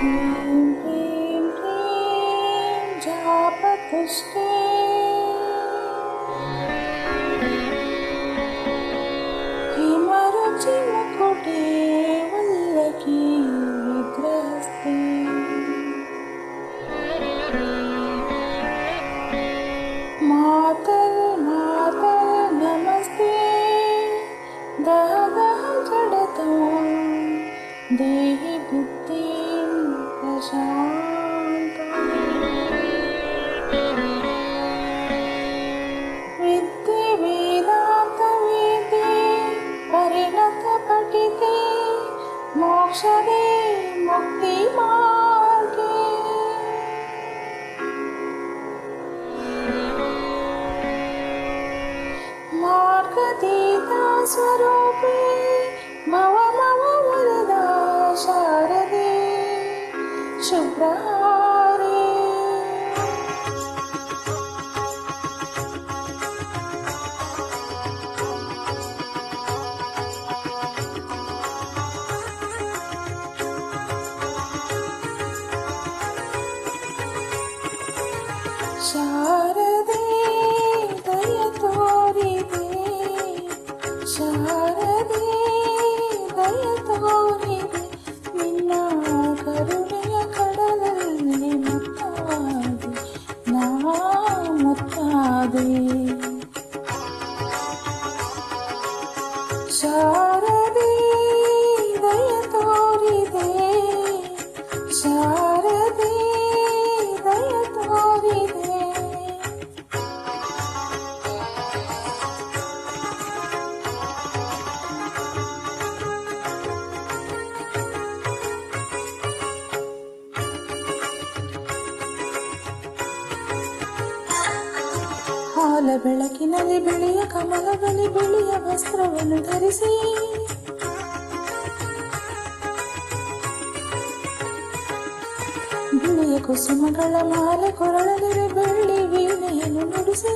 ह्रीं ह्रीं ह्रीं जापपुष्पे हिमरुचिमुकुटे वल्लकी विग्रहस्ते मातर् मातर् नमस्ते दह दह जडतो देहि अक्षरे मुक्तिमार्गे मार्गदेता स्वरूपे भव ಶಾರದೆ ದಯ ತೋರಿದೆ ಶಾರದೆ ದಯ ತೋರಿದೆ ನಿನ್ನ ಕರುಣೆಯ ಕಡಲಲ್ಲಿ ಮುತ್ತಾದೆ ನಾ ಮುತ್ತಾದೆ ಶಾರದೆ ಹಾಲ ಬೆಳಕಿನಲ್ಲಿ ಬಿಳಿಯ ಕಮಲದಲ್ಲಿ ಬಿಳಿಯ ವಸ್ತ್ರವನ್ನು ಧರಿಸಿ ಬಿಳಿಯ ಕುಸುಮಗಳ ಮಾಲೆ ಕೊರಳಲಿರೆ ಬೆಳ್ಳಿ ವೀಣೆಯನ್ನು ನುಡಿಸಿ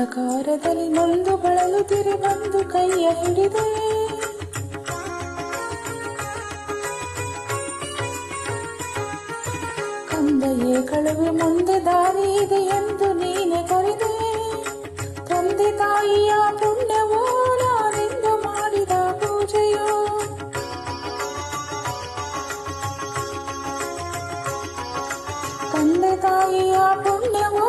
ಅಂಧಕಾರದಲ್ಲಿ ನೊಂದು ತಿರು ಬಂದು ಕೈಯ ಹಿಡಿದೆ ಕಂದೆಯೇ ಕಳುವೆ ಮುಂದೆ ದಾರಿ ಇದೆ ಎಂದು ನೀನೆ ಕರೆದೆ. ತಂದೆ ತಾಯಿಯ ಪುಣ್ಯವೋ ನಾನೆಂದು ಮಾಡಿದ ಪೂಜೆಯೋ. ತಂದೆ ತಾಯಿಯ ಪುಣ್ಯವೋ